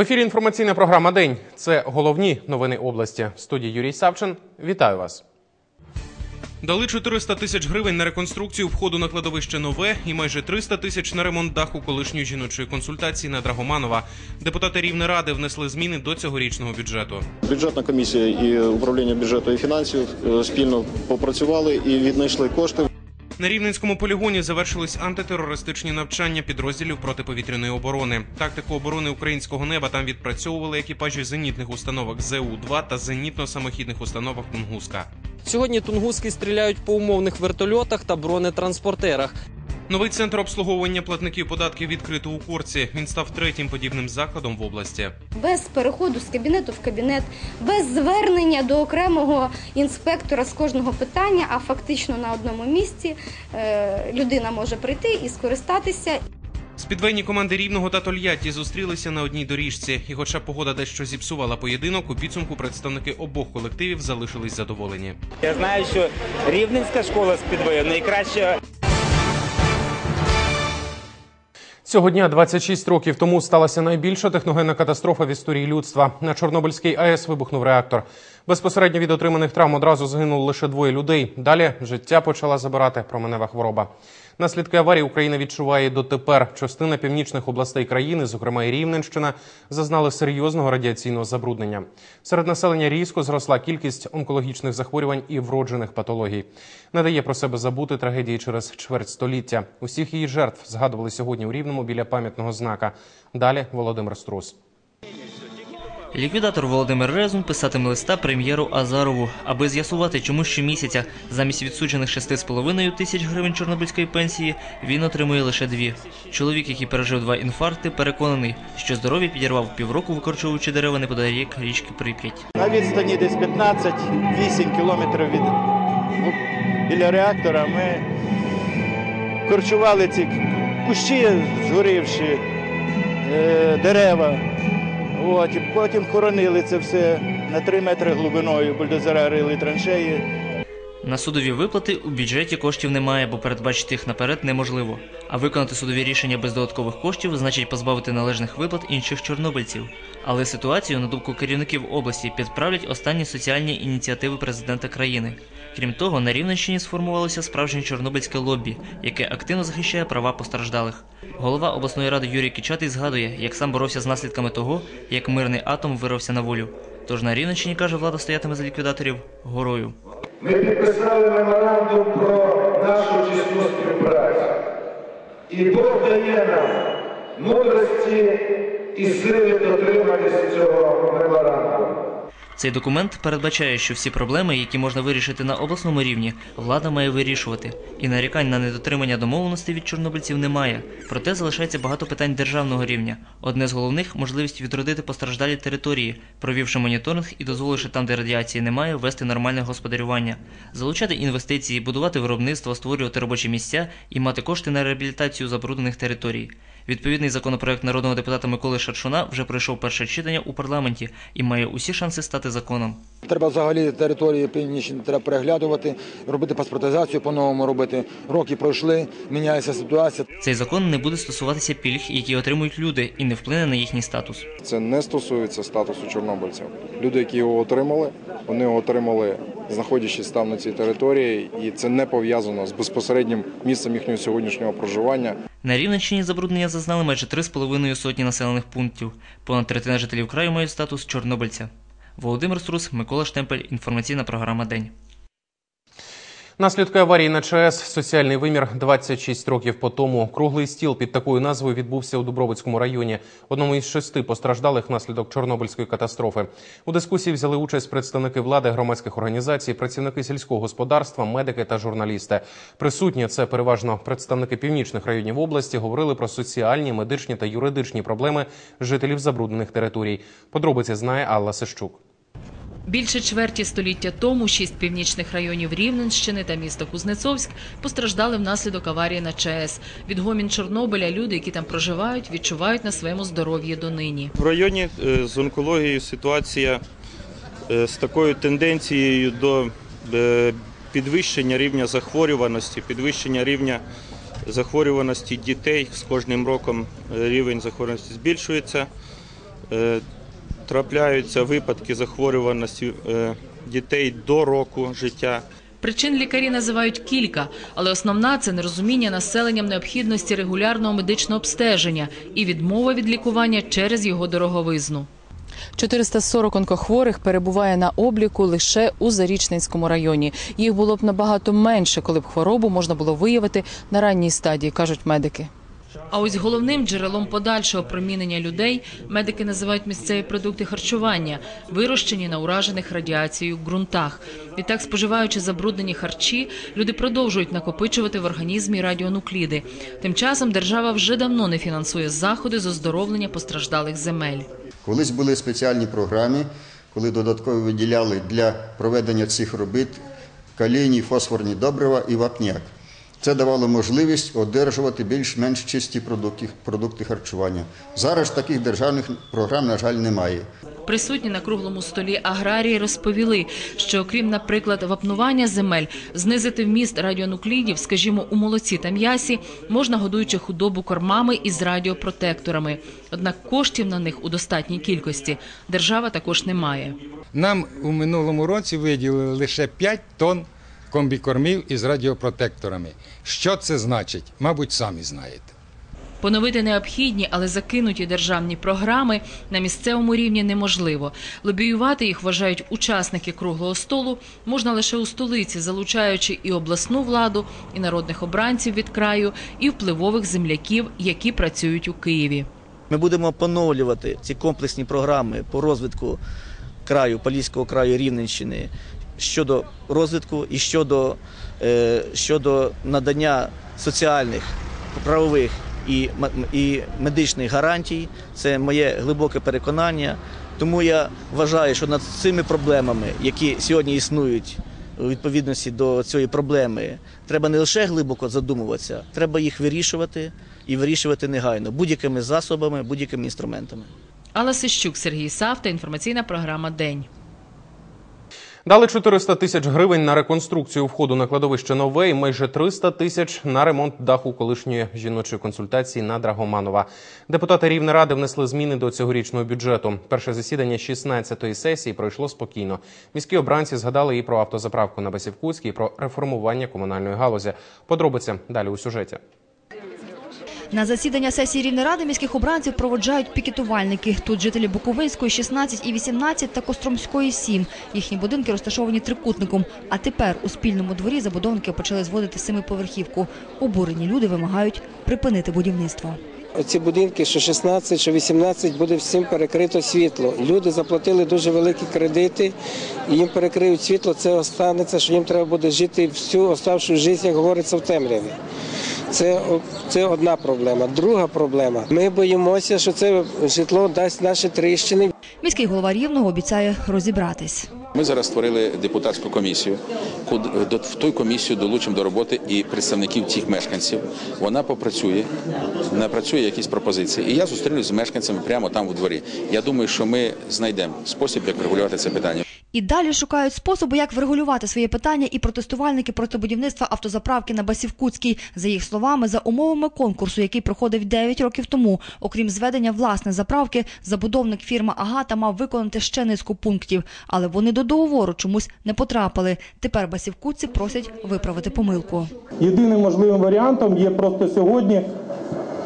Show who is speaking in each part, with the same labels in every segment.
Speaker 1: В ефірі інформаційна програма День. Це головні новини області. В студії Юрій Савчин. Вітаю вас. Дали 400 тисяч гривень на реконструкцію входу на кладовище нове і майже 300 тисяч на ремонт даху колишньої жіночої консультації на Драгоманова. Депутати Рівнеради внесли зміни до цьогорічного бюджету.
Speaker 2: Бюджетна комісія і управління бюджету і фінансів е, спільно попрацювали і віднайшли кошти.
Speaker 1: На рівненському полігоні завершились антитерористичні навчання підрозділів протиповітряної оборони. Тактику оборони українського неба там відпрацьовували екіпажі зенітних установок ЗУ-2 та зенітно-самохідних установок Тунгуска.
Speaker 3: Сьогодні тунгуски стріляють по умовних вертольотах та бронетранспортерах.
Speaker 1: Новий центр обслуговування платників податків відкрито у Корці. Він став третім подібним закладом в області.
Speaker 4: без переходу з кабінету в кабінет, без звернення до окремого інспектора з кожного питання, а фактично на одному місці е, людина може прийти і скористатися.
Speaker 1: Спідвейні команди Рівного та Тольятті зустрілися на одній доріжці. І, хоча погода дещо зіпсувала поєдинок, у підсумку представники обох колективів залишились задоволені.
Speaker 5: Я знаю, що рівненська школа спідвею найкраща
Speaker 1: Цього дня 26 років тому сталася найбільша техногенна катастрофа в історії людства. На Чорнобильській АЕС вибухнув реактор. Безпосередньо від отриманих травм одразу загинуло лише двоє людей. Далі життя почала забирати променева хвороба. Наслідки аварії Україна відчуває дотепер. Частина північних областей країни, зокрема і Рівненщина, зазнали серйозного радіаційного забруднення. Серед населення різко зросла кількість онкологічних захворювань і вроджених патологій. Не дає про себе забути трагедії через чверть століття. Усіх її жертв згадували сьогодні у Рівному біля пам'ятного знака. Далі Володимир Струс.
Speaker 6: Ліквідатор Володимир Резун писатиме листа прем'єру Азарову, аби з'ясувати, чому щомісяця замість відсуджених 6,5 тисяч гривень чорнобильської пенсії він отримує лише дві. Чоловік, який пережив два інфаркти, переконаний, що здоров'я підірвав півроку, викорчовуючи дерева неподалік річки Прип'ять.
Speaker 7: На відстані десь 15-8 кілометрів від ну, біля реактора ми корчували ці кущі, згорівші, е, дерева. От, потім хоронили це все на 3 метри глибиною, бульдозера рили траншеї.
Speaker 6: На судові виплати у бюджеті коштів немає, бо передбачити їх наперед неможливо. А виконати судові рішення без додаткових коштів значить позбавити належних виплат інших чорнобильців. Але ситуацію, на думку керівників області, підправлять останні соціальні ініціативи президента країни. Крім того, на Рівненщині сформувалося справжнє чорнобильське лоббі, яке активно захищає права постраждалих. Голова обласної ради Юрій Кічатий згадує, як сам боровся з наслідками того, як мирний атом вирвався на волю. Тож на Рівненщині, каже, влада стоятиме за ліквідаторів горою.
Speaker 8: Ми підписали меморандум про нашу чесну співпрацю. І Бог дає нам мудрості і сили дотриматися цього меморандуму.
Speaker 6: Цей документ передбачає, що всі проблеми, які можна вирішити на обласному рівні, влада має вирішувати. І нарікань на недотримання домовленостей від чорнобильців немає. Проте залишається багато питань державного рівня. Одне з головних можливість відродити постраждалі території, провівши моніторинг і дозволивши там, де радіації немає, вести нормальне господарювання, залучати інвестиції, будувати виробництво, створювати робочі місця і мати кошти на реабілітацію забруднених територій. Відповідний законопроект народного депутата Миколи Шаршуна вже пройшов перше читання у парламенті і має усі шанси стати законом.
Speaker 9: Треба взагалі території північні треба переглядувати, робити паспортизацію по-новому робити. Роки пройшли, міняється ситуація.
Speaker 6: Цей закон не буде стосуватися пільг, які отримують люди, і не вплине на їхній статус.
Speaker 10: Це не стосується статусу чорнобильців. Люди, які його отримали, вони його отримали, знаходячись там на цій території, і це не пов'язано з безпосереднім місцем їхнього сьогоднішнього проживання.
Speaker 6: На Рівненщині забруднення зазнали майже 3,5 сотні населених пунктів. Понад третина жителів краю мають статус чорнобильця. Володимир Струс, Микола Штемпель. Інформаційна програма День.
Speaker 1: Наслідки аварії на ЧАЕС соціальний вимір 26 років по тому. Круглий стіл під такою назвою відбувся у Дубровицькому районі, одному із шести постраждалих внаслідок Чорнобильської катастрофи. У дискусії взяли участь представники влади, громадських організацій, працівники сільського господарства, медики та журналісти. Присутні це переважно представники північних районів області. Говорили про соціальні, медичні та юридичні проблеми жителів забруднених територій. Подробиці знає Алла Сищук.
Speaker 11: Більше чверті століття тому шість північних районів Рівненщини та місто Кузнецовськ постраждали внаслідок аварії на ЧАЕС. Відгомін Чорнобиля люди, які там проживають, відчувають на своєму здоров'ї донині.
Speaker 5: В районі е, з онкологією ситуація е, з такою тенденцією до е, підвищення рівня захворюваності, підвищення рівня захворюваності дітей з кожним роком рівень захворюваності збільшується. Трапляються випадки захворюваності е, дітей до року життя.
Speaker 11: Причин лікарі називають кілька, але основна це нерозуміння населенням необхідності регулярного медичного обстеження і відмова від лікування через його дороговизну. 440 онкохворих перебуває на обліку лише у Зарічненському районі. Їх було б набагато менше, коли б хворобу можна було виявити на ранній стадії, кажуть медики. А ось головним джерелом подальшого промінення людей медики називають місцеві продукти харчування, вирощені на уражених радіацією ґрунтах. Відтак, споживаючи забруднені харчі, люди продовжують накопичувати в організмі радіонукліди. Тим часом держава вже давно не фінансує заходи з оздоровлення постраждалих земель.
Speaker 12: Колись були спеціальні програми, коли додатково виділяли для проведення цих робіт калійні, фосфорні добрива і вапняк. Це давало можливість одержувати більш-менш чисті продукти, продукти харчування. Зараз таких державних програм, на жаль, немає.
Speaker 11: Присутні на круглому столі аграрії розповіли, що окрім, наприклад, вапнування земель, знизити вміст радіонуклідів, скажімо, у молоці та м'ясі, можна годуючи худобу кормами із радіопротекторами. Однак коштів на них у достатній кількості держава також не має.
Speaker 13: Нам у минулому році виділили лише 5 тонн комбікормів із радіопротекторами. Що це значить? Мабуть, самі знаєте.
Speaker 11: Поновити необхідні, але закинуті державні програми на місцевому рівні неможливо. Лобіювати їх вважають учасники круглого столу можна лише у столиці, залучаючи і обласну владу, і народних обранців від краю, і впливових земляків, які працюють у Києві.
Speaker 14: Ми будемо поновлювати ці комплексні програми по розвитку краю, Поліського краю Рівненщини щодо розвитку і щодо, е, щодо надання соціальних, правових і, і медичних гарантій. Це моє глибоке переконання. Тому я вважаю, що над цими проблемами, які сьогодні існують у відповідності до цієї проблеми, треба не лише глибоко задумуватися, треба їх вирішувати і вирішувати негайно будь-якими засобами, будь-якими інструментами.
Speaker 11: Алла Сищук, Сергій Савта, інформаційна програма День.
Speaker 1: Дали 400 тисяч гривень на реконструкцію входу на кладовище Нове і майже 300 тисяч на ремонт даху колишньої жіночої консультації на Драгоманова. Депутати Рівнеради внесли зміни до цьогорічного бюджету. Перше засідання 16-ї сесії пройшло спокійно. Міські обранці згадали і про автозаправку на Басівкутській, і про реформування комунальної галузі. Подробиці далі у сюжеті.
Speaker 15: На засідання сесії Рівнеради міських обранців проводжають пікетувальники. Тут жителі Буковинської 16 і 18 та Костромської 7. Їхні будинки розташовані трикутником. А тепер у спільному дворі забудовники почали зводити семиповерхівку. Обурені люди вимагають припинити будівництво.
Speaker 16: Оці будинки, що 16, що 18, буде всім перекрито світло. Люди заплатили дуже великі кредити, і їм перекриють світло. Це останеться, що їм треба буде жити всю оставшу життя, як говориться, в темряві. Це, це одна проблема. Друга проблема. Ми боїмося, що це житло дасть наші тріщини.
Speaker 15: Міський голова Рівного обіцяє розібратись.
Speaker 17: Ми зараз створили депутатську комісію. В ту комісію долучимо до роботи і представників цих мешканців. Вона попрацює, напрацює якісь пропозиції. І я зустрінусь з мешканцями прямо там у дворі. Я думаю, що ми знайдемо спосіб, як врегулювати це питання.
Speaker 15: І далі шукають способи, як врегулювати своє питання і протестувальники проти будівництва автозаправки на Басівкутській. За їх словами, за умовами конкурсу, який проходив 9 років тому, окрім зведення власної заправки, забудовник фірма Агата мав виконати ще низку пунктів, але вони до договору чомусь не потрапили. Тепер басівкутці просять виправити помилку.
Speaker 18: Єдиним можливим варіантом є просто сьогодні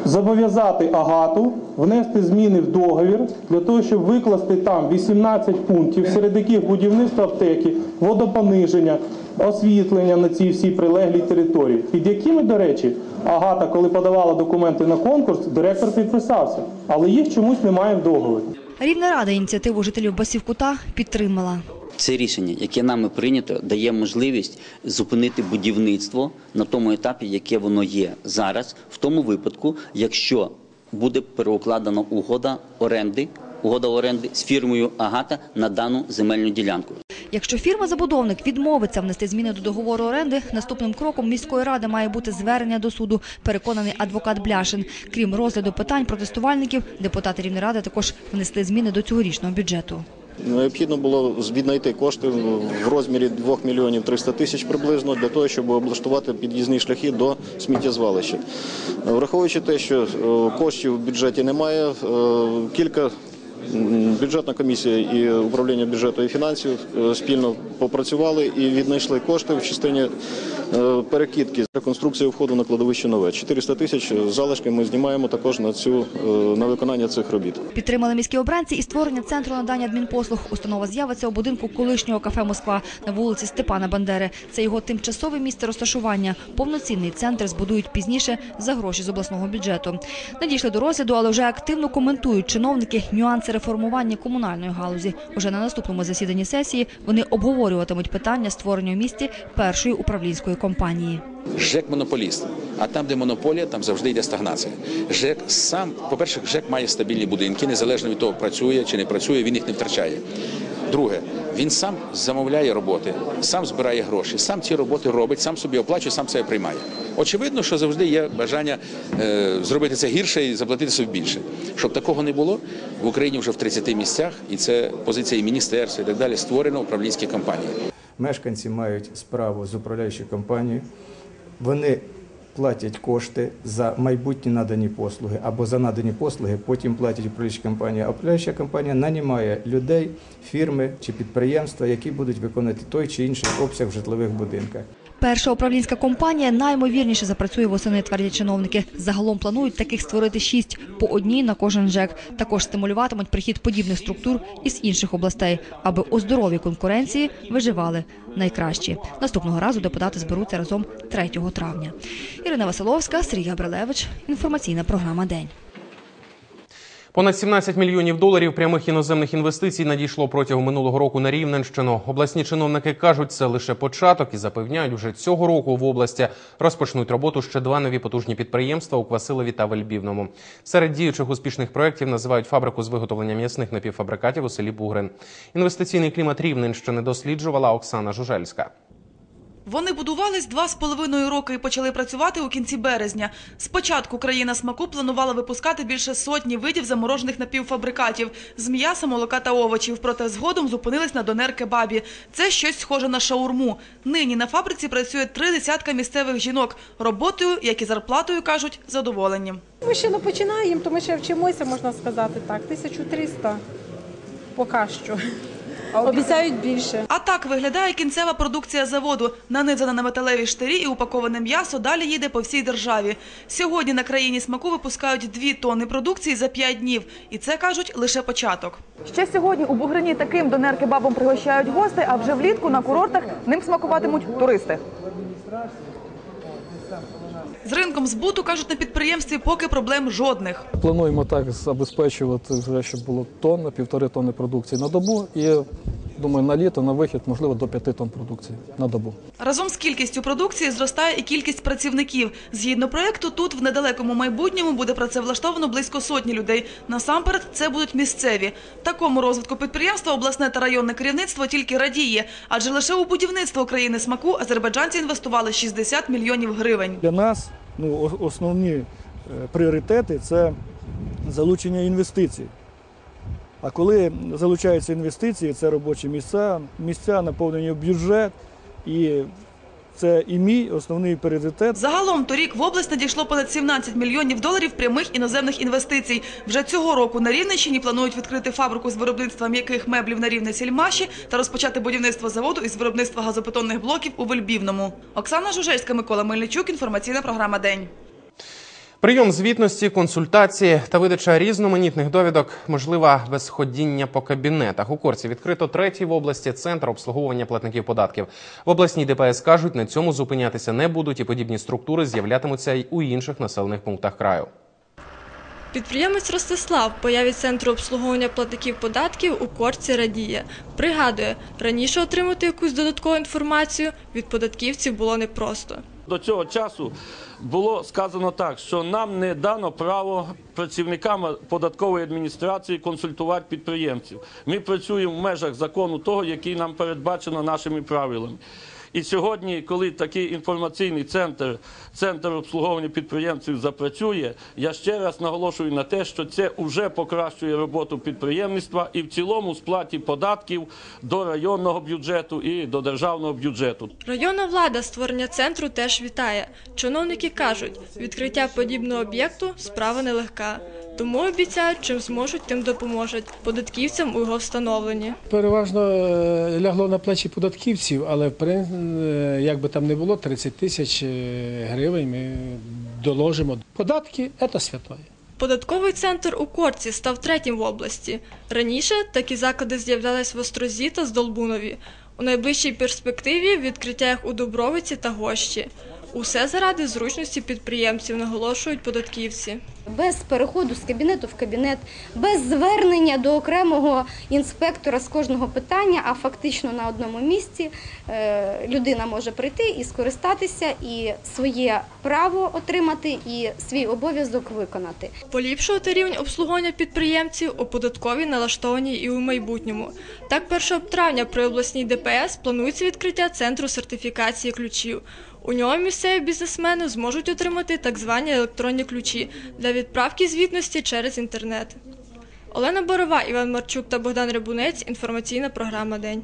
Speaker 18: зобов'язати Агату внести зміни в договір для того, щоб викласти там 18 пунктів, серед яких будівництво аптеки, водопониження, освітлення на цій всій прилеглій території, під якими, до речі, Агата, коли подавала документи на конкурс, директор підписався, але їх чомусь немає в договорі.
Speaker 15: Рівна рада ініціативу жителів Басівкута підтримала.
Speaker 19: Це рішення, яке нами прийнято, дає можливість зупинити будівництво на тому етапі, яке воно є зараз, в тому випадку, якщо буде переукладена угода оренди, угода оренди з фірмою Агата на дану земельну ділянку.
Speaker 15: Якщо фірма-забудовник відмовиться внести зміни до договору оренди, наступним кроком міської ради має бути звернення до суду, переконаний адвокат Бляшин. Крім розгляду питань протестувальників, депутати Рівнеради також внесли зміни до цьогорічного бюджету.
Speaker 2: Необхідно було віднайти кошти в розмірі 2 мільйонів 300 тисяч приблизно для того, щоб облаштувати під'їзні шляхи до сміттєзвалища. Враховуючи те, що е, коштів в бюджеті немає, е, кілька бюджетна комісія і управління бюджету і фінансів е, спільно попрацювали і віднайшли кошти в частині е, перекидки з реконструкції входу на кладовище нове. 400 тисяч залишки ми знімаємо також на цю е, на виконання цих робіт.
Speaker 15: Підтримали міські обранці і створення центру надання адмінпослуг. Установа з'явиться у будинку колишнього кафе Москва на вулиці Степана Бандери. Це його тимчасове місце розташування. Повноцінний центр збудують пізніше за гроші з обласного бюджету. Надійшли до розгляду, але вже активно коментують чиновники нюанси реформування комунальної галузі. Уже на наступному засіданні сесії вони обговорюватимуть питання створення в місті першої управлінської компанії.
Speaker 17: ЖЕК монополіст. А там, де монополія, там завжди йде стагнація. ЖЕК сам, по-перше, ЖЕК має стабільні будинки, незалежно від того, працює чи не працює, він їх не втрачає. Друге, він сам замовляє роботи, сам збирає гроші, сам ці роботи робить, сам собі оплачує, сам себе приймає. Очевидно, що завжди є бажання е, зробити це гірше і заплатити собі більше. Щоб такого не було, в Україні вже в 30 місцях, і це позиція міністерства і так далі, створено управлінські компанії.
Speaker 20: Мешканці мають справу з управляючою компанією. Вони платять кошти за майбутні надані послуги або за надані послуги, потім платять управляюча компанія. А управляюча компанія нанімає людей, фірми чи підприємства, які будуть виконувати той чи інший обсяг в житлових будинках.
Speaker 15: Перша управлінська компанія наймовірніше запрацює восени, твердять чиновники. Загалом планують таких створити шість по одній на кожен ЖЕК. Також стимулюватимуть прихід подібних структур із інших областей, аби у здоровій конкуренції виживали найкращі. Наступного разу депутати зберуться разом 3 травня. Ірина Василовська, Сергій Габрилевич. Інформаційна програма День.
Speaker 1: Понад 17 мільйонів доларів прямих іноземних інвестицій надійшло протягом минулого року на Рівненщину. Обласні чиновники кажуть, це лише початок і запевняють, вже цього року в області розпочнуть роботу ще два нові потужні підприємства у Квасилові та Вельбівному. Серед діючих успішних проєктів називають фабрику з виготовлення м'ясних напівфабрикатів у селі Бугрин. Інвестиційний клімат Рівненщини досліджувала Оксана Жужельська.
Speaker 21: Вони будувались два з половиною роки і почали працювати у кінці березня. Спочатку країна смаку планувала випускати більше сотні видів заморожених напівфабрикатів з м'яса, молока та овочів. Проте згодом зупинились на донер-кебабі. Це щось схоже на шаурму. Нині на фабриці працює три десятка місцевих жінок. Роботою, як і зарплатою, кажуть, задоволені.
Speaker 22: Ми ще не починаємо, то ми ще вчимося, можна сказати так. 1300 поки що. Обіцяють більше.
Speaker 21: А так виглядає кінцева продукція заводу. Нанизана на металеві штирі і упаковане м'ясо далі їде по всій державі. Сьогодні на країні смаку випускають дві тонни продукції за п'ять днів. І це, кажуть, лише початок.
Speaker 23: Ще сьогодні у Бугрині таким донер-кебабом пригощають гостей, а вже влітку на курортах ним смакуватимуть туристи.
Speaker 21: З ринком збуту, кажуть, на підприємстві поки проблем жодних.
Speaker 24: Плануємо так забезпечувати, вже, щоб було тонна, півтори тонни продукції на добу. І думаю, на літо, на вихід, можливо, до п'яти тонн продукції на добу.
Speaker 21: Разом з кількістю продукції зростає і кількість працівників. Згідно проекту, тут в недалекому майбутньому буде працевлаштовано близько сотні людей. Насамперед, це будуть місцеві. Такому розвитку підприємства обласне та районне керівництво тільки радіє, адже лише у будівництво країни смаку азербайджанці інвестували 60 мільйонів гривень.
Speaker 25: Для нас ну, основні е, пріоритети це залучення інвестицій. А коли залучаються інвестиції, це робочі місця, місця наповнені в бюджет, і це і мій основний пріоритет.
Speaker 21: Загалом торік в область надійшло понад 17 мільйонів доларів прямих іноземних інвестицій. Вже цього року на Рівненщині планують відкрити фабрику з виробництва м'яких меблів на рівне сільмаші та розпочати будівництво заводу із виробництва газобетонних блоків у Вельбівному. Оксана Жужельська, Микола Мельничук. Інформаційна програма День.
Speaker 1: Прийом звітності, консультації та видача різноманітних довідок можлива без ходіння по кабінетах. У Корці відкрито третій в області центр обслуговування платників податків. В обласній ДПС кажуть, на цьому зупинятися не будуть, і подібні структури з'являтимуться й у інших населених пунктах краю.
Speaker 26: Підприємець Ростислав появі центру обслуговування платників податків у корці радіє. Пригадує, раніше отримати якусь додаткову інформацію від податківців було непросто.
Speaker 27: До цього часу було сказано так, що нам не дано право працівникам податкової адміністрації консультувати підприємців. Ми працюємо в межах закону того, який нам передбачено нашими правилами. І сьогодні, коли такий інформаційний центр, центр обслуговування підприємців запрацює, я ще раз наголошую на те, що це вже покращує роботу підприємництва і в цілому сплаті податків до районного бюджету і до державного бюджету.
Speaker 26: Районна влада створення центру теж вітає. Чиновники кажуть, відкриття подібного об'єкту справа нелегка. Тому обіцяють, чим зможуть, тим допоможуть податківцям у його встановленні.
Speaker 28: Переважно е, лягло на плечі податківців, але е, як би там не було, 30 тисяч е, гривень ми доложимо. Податки це святое.
Speaker 26: Податковий центр у Корці став третім в області. Раніше такі заклади з'являлись в Острозі та Здолбунові. У найближчій перспективі відкриття їх у Дубровиці та Гощі. Усе заради зручності підприємців, наголошують податківці.
Speaker 29: без переходу з кабінету в кабінет, без звернення до окремого інспектора з кожного питання, а фактично на одному місці е, людина може прийти і скористатися, і своє право отримати, і свій обов'язок виконати.
Speaker 26: Поліпшувати рівень обслуговування підприємців у податковій налаштовані і у майбутньому. Так, 1 травня при обласній ДПС планується відкриття центру сертифікації ключів. У ньому місцеві бізнесмени зможуть отримати так звані електронні ключі для відправки звітності через інтернет. Олена Борова, Іван Марчук та Богдан Рябунець. Інформаційна програма День.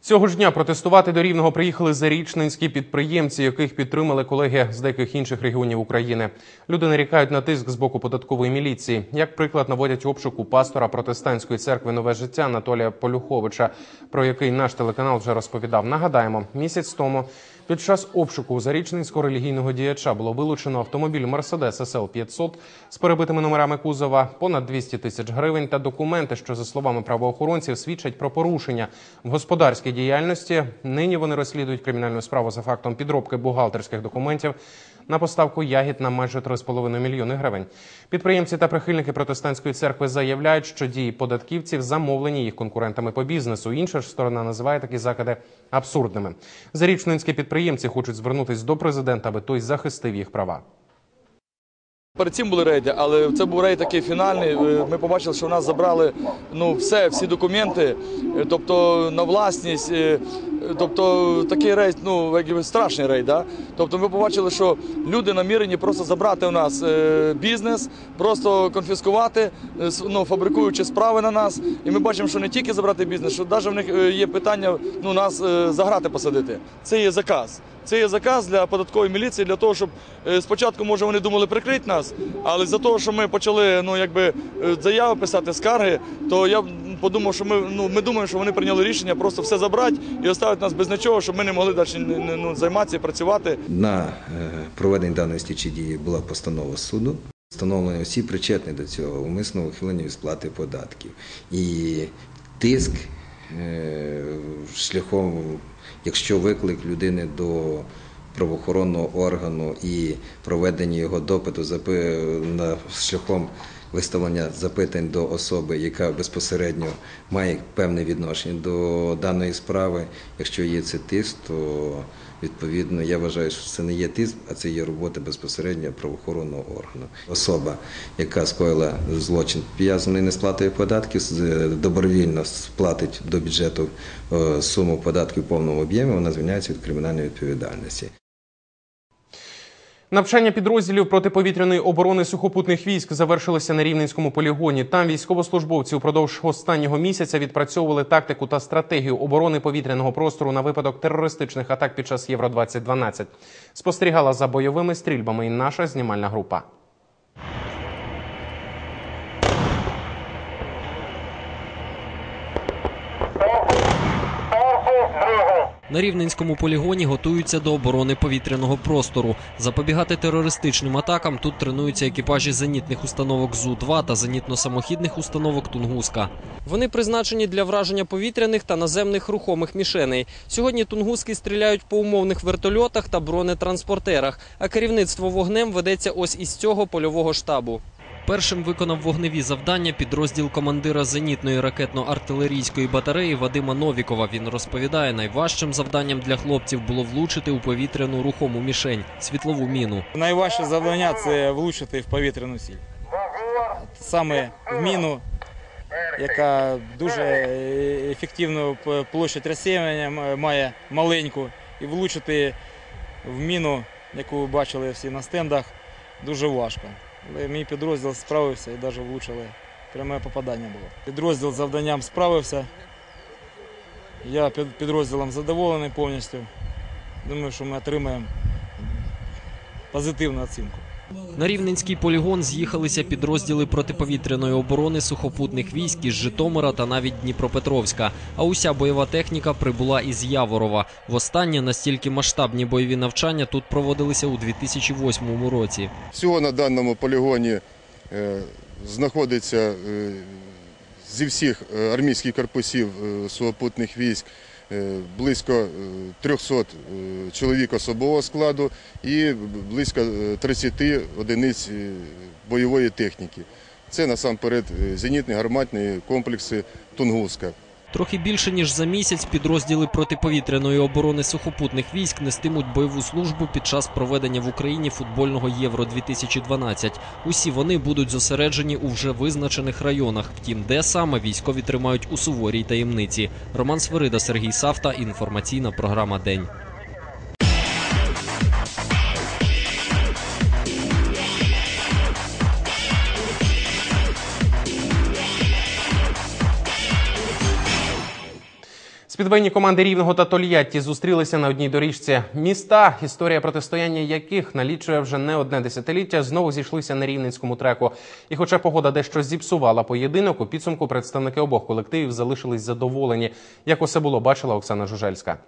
Speaker 1: Цього ж дня протестувати до Рівного приїхали зарічненські підприємці, яких підтримали колеги з деяких інших регіонів України. Люди нарікають на тиск з боку податкової міліції. Як приклад наводять обшук у пастора протестантської церкви Нове життя Анатолія Полюховича, про який наш телеканал вже розповідав. Нагадаємо, місяць тому під час обшуку зарічненського релігійного діяча було вилучено автомобіль Мерседес СЛ 500 з перебитими номерами кузова, понад 200 тисяч гривень та документи, що за словами правоохоронців свідчать про порушення в господарській діяльності. Нині вони розслідують кримінальну справу за фактом підробки бухгалтерських документів на поставку ягід на майже 3,5 мільйони гривень. Підприємці та прихильники протестантської церкви заявляють, що дії податківців замовлені їх конкурентами по бізнесу. Інша ж сторона називає такі закиди абсурдними. Зарічненські підприємці хочуть звернутися до президента, аби той захистив їх права.
Speaker 30: Перед цим були рейди, але це був рейд такий фінальний. Е, Ми побачили, що в нас забрали ну все, всі документи, е, тобто на власність. Тобто такий рейд, ну якби страшний рейд. Да? Тобто ми побачили, що люди намірені просто забрати у нас е, бізнес, просто конфіскувати, е, ну, фабрикуючи справи на нас. І ми бачимо, що не тільки забрати бізнес, що навіть в них е, є питання ну, нас е, за посадити. Це є заказ. Це є заказ для податкової міліції для того, щоб е, спочатку, може, вони думали прикрити нас, але за того, що ми почали ну, якби, заяви писати, скарги, то я подумав, що ми, ну, ми думаємо, що вони прийняли рішення просто все забрати і оставити нас без нічого, щоб ми не могли далі ну, займатися і працювати.
Speaker 31: На е, проведення даної слідчої дії була постанова суду. Встановлені всі причетні до цього умисного ухилення від сплати податків. І тиск е, шляхом, якщо виклик людини до правоохоронного органу і проведення його допиту шляхом виставлення запитань до особи, яка безпосередньо має певне відношення до даної справи. Якщо є це тиск, то відповідно я вважаю, що це не є тиск, а це є робота безпосередньо правоохоронного органу. Особа, яка скоїла злочин пов'язаний несплатою податків, добровільно сплатить до бюджету е, суму податків в повному об'ємі, вона звільняється від кримінальної відповідальності.
Speaker 1: Навчання підрозділів протиповітряної оборони сухопутних військ завершилося на рівненському полігоні. Там військовослужбовці упродовж останнього місяця відпрацьовували тактику та стратегію оборони повітряного простору на випадок терористичних атак під час Євро 2012 Спостерігала за бойовими стрільбами і наша знімальна група.
Speaker 32: На Рівненському полігоні готуються до оборони повітряного простору. Запобігати терористичним атакам тут тренуються екіпажі зенітних установок ЗУ-2 та зенітно-самохідних установок Тунгуска. Вони призначені для враження повітряних та наземних рухомих мішеней. Сьогодні тунгуски стріляють по умовних вертольотах та бронетранспортерах, а керівництво вогнем ведеться ось із цього польового штабу. Першим виконав вогневі завдання підрозділ командира зенітної ракетно-артилерійської батареї Вадима Новікова. Він розповідає, найважчим завданням для хлопців було влучити у повітряну рухому мішень світлову міну.
Speaker 33: Найважче завдання це влучити в повітряну сіль. Саме в міну, яка дуже ефективну п- площадь розсіювання має маленьку, і влучити в міну, яку бачили всі на стендах, дуже важко. Мій підрозділ справився і навіть влучили. Пряме попадання було. Підрозділ з завданням справився. Я під підрозділом задоволений повністю. Думаю, що ми отримаємо позитивну оцінку.
Speaker 32: На Рівненський полігон з'їхалися підрозділи протиповітряної оборони сухопутних військ із Житомира та навіть Дніпропетровська. А уся бойова техніка прибула із Яворова. Востаннє настільки масштабні бойові навчання тут проводилися у 2008 році.
Speaker 34: Всього на даному полігоні е, знаходиться е, зі всіх е, армійських корпусів сухопутних військ близько е, 300 е, чоловік особового складу і близько е, 30 одиниць е, бойової техніки. Це насамперед е, зенітні гарматні комплекси Тунгуска.
Speaker 32: Трохи більше ніж за місяць підрозділи протиповітряної оборони сухопутних військ нестимуть бойову службу під час проведення в Україні футбольного Євро 2012 Усі вони будуть зосереджені у вже визначених районах. Втім, де саме військові тримають у суворій таємниці. Роман Свирида, Сергій Савта. Інформаційна програма День.
Speaker 1: Спідвейні команди Рівного та Тольятті зустрілися на одній доріжці. Міста, історія протистояння яких налічує вже не одне десятиліття, знову зійшлися на рівненському треку. І хоча погода дещо зіпсувала поєдинок, у підсумку представники обох колективів залишились задоволені. Як усе було, бачила Оксана Жужельська.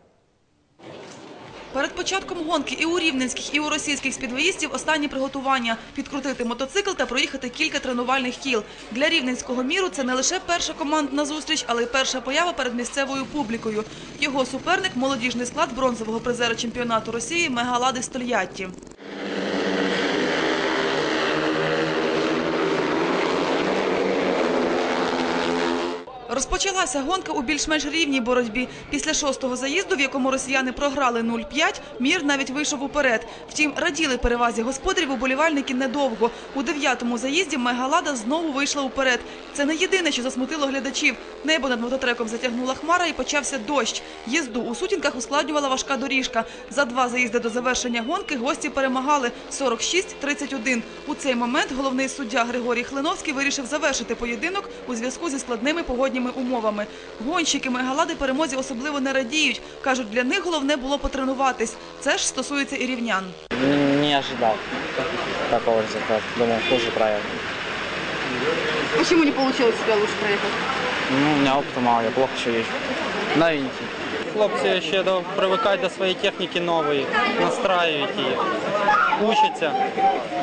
Speaker 21: Початком гонки і у рівненських, і у російських спідвоїстів останні приготування – підкрутити мотоцикл та проїхати кілька тренувальних кіл. Для рівненського міру це не лише перша командна зустріч, але й перша поява перед місцевою публікою. Його суперник – молодіжний склад бронзового призера чемпіонату Росії Мегалади Стольятті. Розпочалася гонка у більш-менш рівній боротьбі. Після шостого заїзду, в якому росіяни програли 0-5, Мір навіть вийшов уперед. Втім, раділи перевазі господарів уболівальники недовго. У дев'ятому заїзді Мегалада знову вийшла уперед. Це не єдине, що засмутило глядачів. Небо над мототреком затягнула хмара і почався дощ. Їзду у сутінках ускладнювала важка доріжка. За два заїзди до завершення гонки гості перемагали 46-31. У цей момент головний суддя Григорій Хлиновський вирішив завершити поєдинок у зв'язку зі складними погодніми умовами. Гонщики Мегалади перемозі особливо не радіють. Кажуть, для них головне було потренуватись. Це ж стосується і рівнян.
Speaker 35: Не ожидал такого результату. Думав, хуже проехал.
Speaker 36: Почему не получилось себя лучше проехать?
Speaker 35: Ну, у меня опыта мало, я плохо еще езжу. Новенький. Хлопці ще до, привикають до своєї техніки нової, настраюють її. Учаться,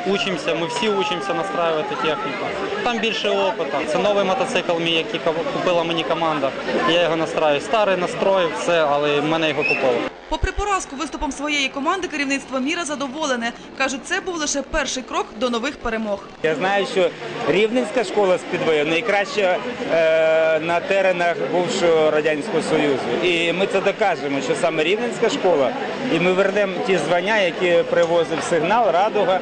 Speaker 35: учимося, ми всі учимося настраювати техніку. Там більше опиту. Це новий мотоцикл мій, який купила мені команда. Я його настраю. Старий настрой, все, але мене його купили.
Speaker 21: Попри поразку виступом своєї команди, керівництво міра задоволене. Кажуть, це був лише перший крок до нових перемог.
Speaker 37: Я знаю, що Рівненська школа спідвою найкраща е, на теренах бувшого Радянського Союзу. І ми це докажемо, що саме Рівненська школа, і ми вернемо ті звання, які привозив сигнал, радуга.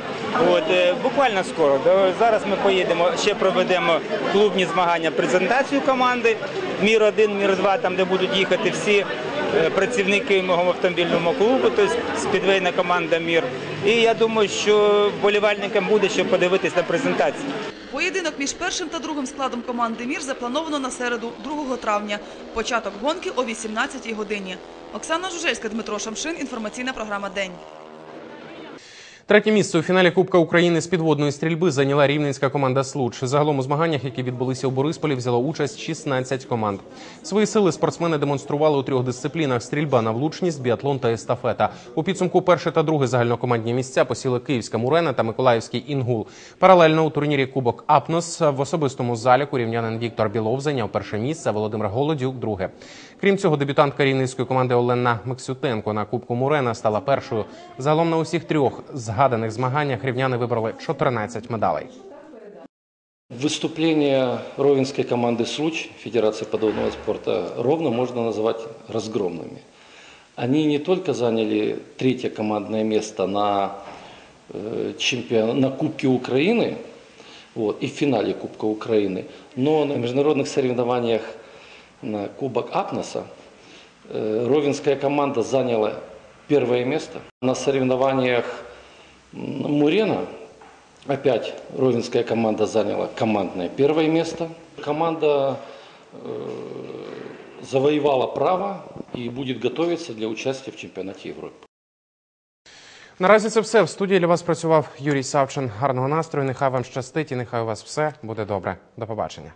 Speaker 37: От, е, буквально скоро. Зараз ми поїдемо, ще проведемо клубні змагання, презентацію команди. Мір 1 мір 2 там, де будуть їхати всі е, працівники мого автомобільного клубу, тобто спідвейна команда Мір. І я думаю, що вболівальникам буде що подивитись на презентацію.
Speaker 21: Поєдинок між першим та другим складом команди «Мір» заплановано на середу, 2 травня. Початок гонки о 18 годині. Оксана Жужельська, Дмитро Шамшин. Інформаційна програма «День».
Speaker 1: Третє місце у фіналі Кубка України з підводної стрільби зайняла рівненська команда Случ. Загалом у змаганнях, які відбулися у Борисполі, взяло участь 16 команд. Свої сили спортсмени демонстрували у трьох дисциплінах: стрільба на влучність, біатлон та естафета. У підсумку перше та друге загальнокомандні місця посіли Київська Мурена та Миколаївський Інгул. Паралельно у турнірі Кубок Апнос в особистому заліку рівнянин Віктор Білов зайняв перше місце, Володимир Голодюк друге. Крім цього, дебютантка рівненської команди Олена Максютенко на Кубку Мурена стала першою. Загалом на усіх трьох згаданих змаганнях рівняни вибрали 14 медалей.
Speaker 38: Выступления ровенской команды «Случ» Федерации подводного спорта ровно можно назвать разгромными. Они не только заняли третье командное место на, э, чемпион... на Кубке Украины вот, и в финале Кубка Украины, но на международных соревнованиях на Кубок Апноса э, ровенская команда заняла первое место. На соревнованиях м, Мурена Опять ровенская команда заняла командное первое место. Команда э, завоевала право и будет готовиться для участия в чемпионате Европы.
Speaker 1: Наразі це все. В студії для вас працював Юрій Савчин. Гарного настрою. Нехай вам щастить і нехай у вас все буде добре. До побачення.